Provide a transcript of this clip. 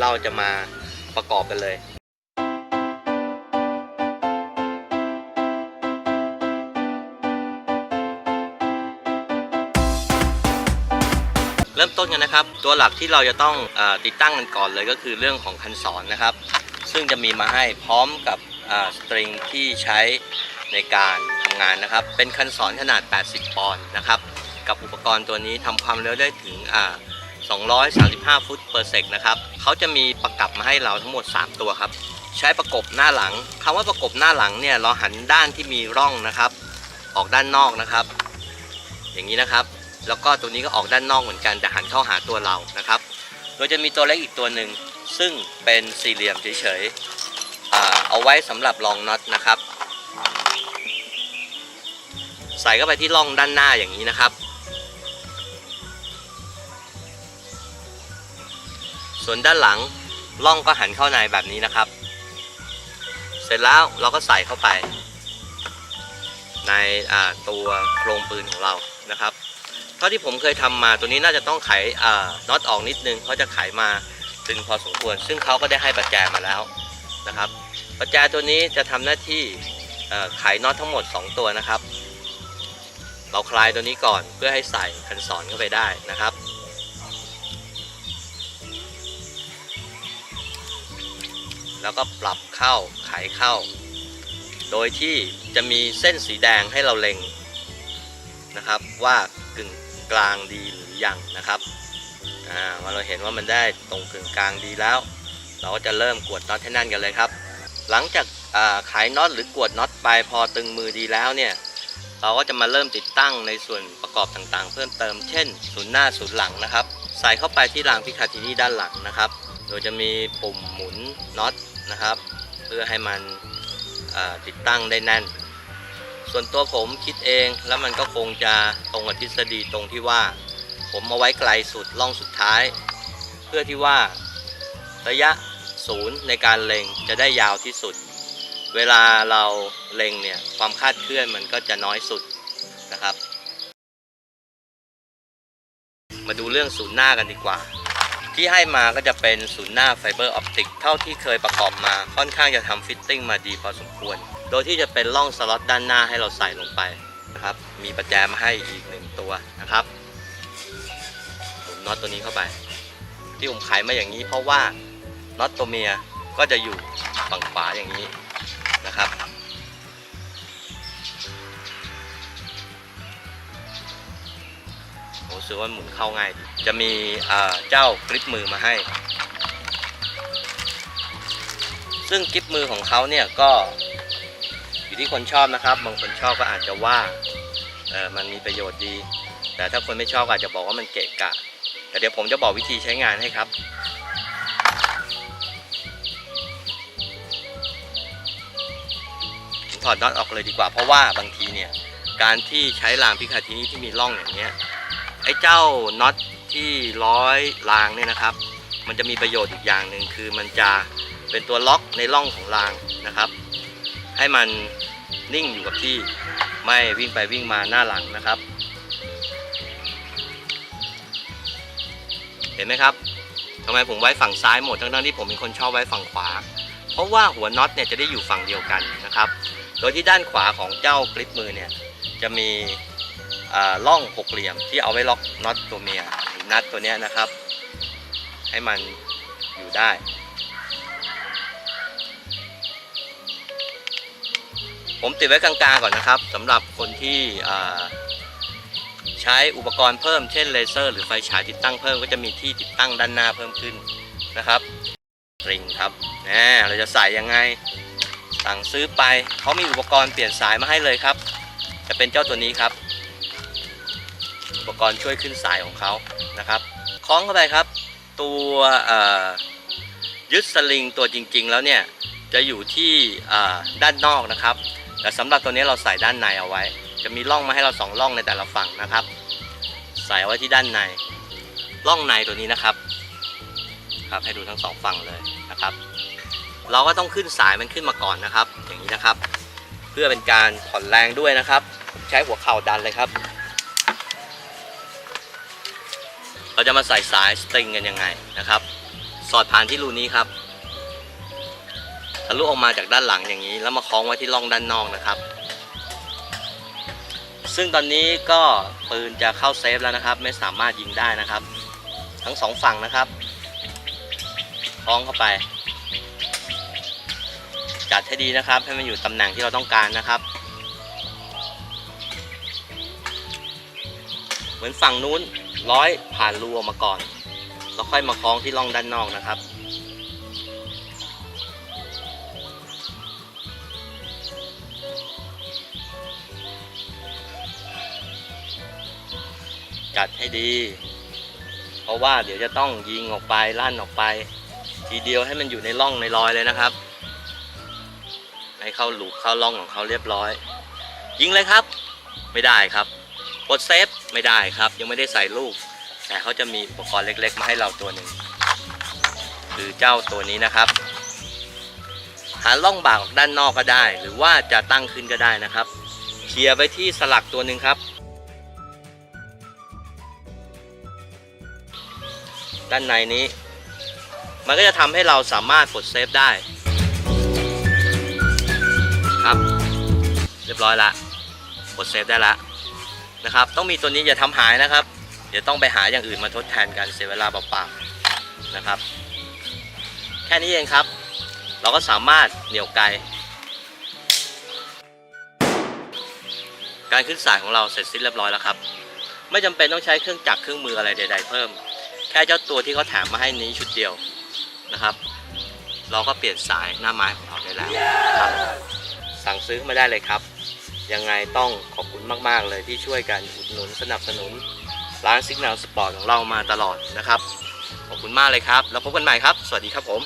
เราจะมาประกอบกันเลยเริ่มต้นกันนะครับ ตัวหลักที่เราจะต้องอติดตั้งกันก่อนเลยก็คือเรื่องของคันสอนนะครับ ซึ่งจะมีมาให้พร้อมกับสตริงที่ใช้ในการทำงานนะครับ เป็นคันสอนขนาด 80 ปอนด์นะครับ กับอุปกรณ์ตัวนี้ทำความเร็วได้ถึง 235 ฟุตเปอร์เซกนะครับเขาจะมีประกับมาให้เราทั้งหมด 3 ตัวครับ ใช้ประกบหน้าหลังคำว่าประกบหน้าหลังเนี่ยเราหันด้านที่มีร่องนะครับ ออกด้านนอกนะครับ อย่างนี้นะครับ แล้วก็ตัวนี้ก็ออกด้านนอกเหมือนกันแต่หันเข้าหาตัวเรานะครับ โดยจะมีตัวเล็กอีกตัวหนึ่งซึ่งเป็นสี่เหลี่ยมเฉยๆเอาไว้สำหรับรองน็อตนะครับ ใส่เข้าไปที่ร่องด้านหน้าอย่างนี้นะครับ ส่วนด้านหลังร่องก็หันเข้าในแบบนี้นะครับ เสร็จแล้วเราก็ใส่เข้าไป ในตัวโครงปืนของเรานะครับเท่าที่ผมเคยทำมาตัวนี้น่าจะต้องไขน็อตออกนิดนึงเพราะจะไขมาตึงพอสมควร ซึ่งเขาก็ได้ให้ประแจมาแล้วนะครับประแจตัวนี้จะทำหน้าที่ไขน็อตทั้งหมด 2 ตัวนะครับ เราคลายตัวนี้ก่อนเพื่อให้ใส่คันสอนเข้าไปได้นะครับ แล้วก็ปรับเข้าไขเข้า โดยที่จะมีเส้นสีแดงให้เราเล็งนะครับว่ากึ่งกลางดีหรือยังนะครับอ่าพอเราเห็นว่ามันได้ตรงกึ่งกลางดีแล้ว เราก็จะเริ่มกวดน็อตให้แน่นกันเลยครับ หลังจากขายน็อตหรือกวดน็อตไปพอตึงมือดีแล้วเนี่ยเราก็จะมาเริ่มติดตั้งในส่วนประกอบต่างๆ เพิ่มเติมเช่นศูนย์หน้าศูนย์หลังนะครับ ใส่เข้าไปที่รางพิคาทินี่ด้านหลังนะครับ โดยจะมีปุ่มหมุนน็อตนะครับ เพื่อให้มันติดตั้งได้แน่น ส่วนตัวผมคิดเองแล้วมันก็คงจะตรงกับทฤษฎีตรงที่ว่า ผมเอาไว้ไกลสุดล่องสุดท้าย เพื่อที่ว่าระยะศูนย์ในการเล็งจะได้ยาวที่สุด เวลาเราเล็งเนี่ยความคาดเคลื่อนมันก็จะน้อยสุดนะครับ มาดูเรื่องศูนย์หน้ากันดีกว่า ที่ให้มาก็จะเป็นศูนย์หน้าไฟเบอร์ออปติกเท่าที่เคยประกอบมาค่อนข้างจะทำฟิตติ้งมาดีพอสมควร โดยที่จะเป็นร่องสล็อตด้านหน้าให้เราใส่ลงไปนะครับ มีประแจมาให้อีกหนึ่งตัวนะครับหมุนน็อตตัวนี้เข้าไป ที่ผมขายมาอย่างนี้เพราะว่าน็อตตัวเมียก็จะอยู่ฝั่งขวาอย่างนี้นะครับโอ้รู้สึกว่าหมุนเข้าง่ายดี จะมีเจ้ากริปมือมาให้ ซึ่งกริปมือของเขาเนี่ยก็อยู่ที่คนชอบนะครับ บางคนชอบก็อาจจะว่าเออมันมีประโยชน์ดี แต่ถ้าคนไม่ชอบอาจจะบอกว่ามันเกะกะ แต่เดี๋ยวผมจะบอกวิธีใช้งานให้ครับผมถอดน็อตออกเลยดีกว่า เพราะว่าบางทีเนี่ย การที่ใช้รางพิคาทินี่ที่มีร่องอย่างเงี้ยไอ้เจ้าน็อต ที่ร้อยรางเนี่ยนะครับ มันจะมีประโยชน์อีกอย่างหนึ่งคือมันจะเป็นตัวล็อกในร่องของรางนะครับ ให้มันนิ่งอยู่กับที่ไม่วิ่งไปวิ่งมาหน้าหลังนะครับ เห็นไหมครับทำไมผมไว้ฝั่งซ้ายหมดทั้งๆที่ผมเป็นคนชอบไว้ฝั่งขวา เพราะว่าหัวน็อตเนี่ยจะได้อยู่ฝั่งเดียวกันนะครับ โดยที่ด้านขวาของเจ้ากริปมือเนี่ยจะมีอ่าร่องหกเหลี่ยมที่เอาไว้ล็อกน็อตตัวเมีย นัดตัวนี้นะครับ ให้มันอยู่ได้ ผมติดไว้กลางๆก่อนนะครับสำหรับคนที่ใช้อุปกรณ์เพิ่มเช่นเลเซอร์หรือไฟฉายติดตั้งเพิ่มก็จะมีที่ติดตั้งด้านหน้าเพิ่มขึ้นนะครับสตริงครับแหมเราจะใส่ยังไงสั่งซื้อไปเขามีอุปกรณ์เปลี่ยนสายมาให้เลยครับ จะเป็นเจ้าตัวนี้ครับ ปกรณ์ช่วยขึ้นสายของเขานะครับคล้องเข้าไปครับ ตัวยึดสลิงตัวจริง ๆ แล้วเนี่ยจะอยู่ที่ด้านนอกนะครับ แต่สำหรับตัวนี้เราใส่ด้านในเอาไว้ จะมีร่องมาให้เราสองร่องในแต่ละฝั่งนะครับ ใส่ไว้ที่ด้านในร่องในตัวนี้นะครับ ครับให้ดูทั้งสองฝั่งเลยนะครับ เราก็ต้องขึ้นสายมันขึ้นมาก่อนนะครับ อย่างนี้นะครับ เพื่อเป็นการผ่อนแรงด้วยนะครับ ใช้หัวเข่าดันเลยครับ จะมาใส่สายสตริงกันยังไงนะครับ สอดผ่านที่รูนี้ครับทะลุออกมาจากด้านหลังอย่างนี้ แล้วมาคล้องไว้ที่ร่องด้านนอกนะครับ ซึ่งตอนนี้ก็ปืนจะเข้าเซฟแล้วนะครับ ไม่สามารถยิงได้นะครับ ทั้งสองฝั่งนะครับคล้องเข้าไป จัดให้ดีนะครับ ให้มันอยู่ตำแหน่งที่เราต้องการนะครับ เหมือนฝั่งนู้น ร้อยผ่านรูออกมาก่อน แล้วค่อยมาคล้องที่ร่องด้านนอกนะครับ จัดให้ดี เพราะว่าเดี๋ยวจะต้องยิงออกไปลั่นออกไป ทีเดียวให้มันอยู่ในร่องในรอยเลยนะครับ ให้เข้าหลูกเข้าร่องของเขาเรียบร้อย ยิงเลยครับ ไม่ได้ครับ กดเซฟไม่ได้ครับ ยังไม่ได้ใส่ลูก แต่เขาจะมีอุปกรณ์เล็ก ๆ มาให้เราตัวหนึ่งคือเจ้าตัวนี้นะครับหาล่องบากออกด้านนอกก็ได้ หรือว่าจะตั้งขึ้นก็ได้นะครับ เคลียร์ไปที่สลักตัวหนึ่งครับ ด้านในนี้ มันก็จะทำให้เราสามารถปลดเซฟได้ ครับ เรียบร้อยละปลดเซฟได้ละ นะครับ ต้องมีตัวนี้อย่าทำหายนะครับ เดี๋ยวต้องไปหาอย่างอื่นมาทดแทนกันเสียเวลาเปล่าๆนะครับ แค่นี้เองครับ เราก็สามารถเหนี่ยวไกการขึ้นสายของเราเสร็จสิ้นเรียบร้อยแล้วครับ ไม่จำเป็นต้องใช้เครื่องจักรเครื่องมืออะไรใด ๆ เพิ่ม แค่เจ้าตัวที่เขาแถมมาให้นี้ชุดเดียวนะครับ เราก็เปลี่ยนสายหน้าไม้ของเราได้แล้วครับ สั่งซื้อมาได้เลยครับ ยังไงต้องขอบคุณมาก ๆ เลยที่ช่วยกันอุดหนุนสนับสนุนร้านซิกแนลสปอร์ตของเรามาตลอดนะครับ ขอบคุณมากเลยครับ แล้วพบกันใหม่ครับ สวัสดีครับผม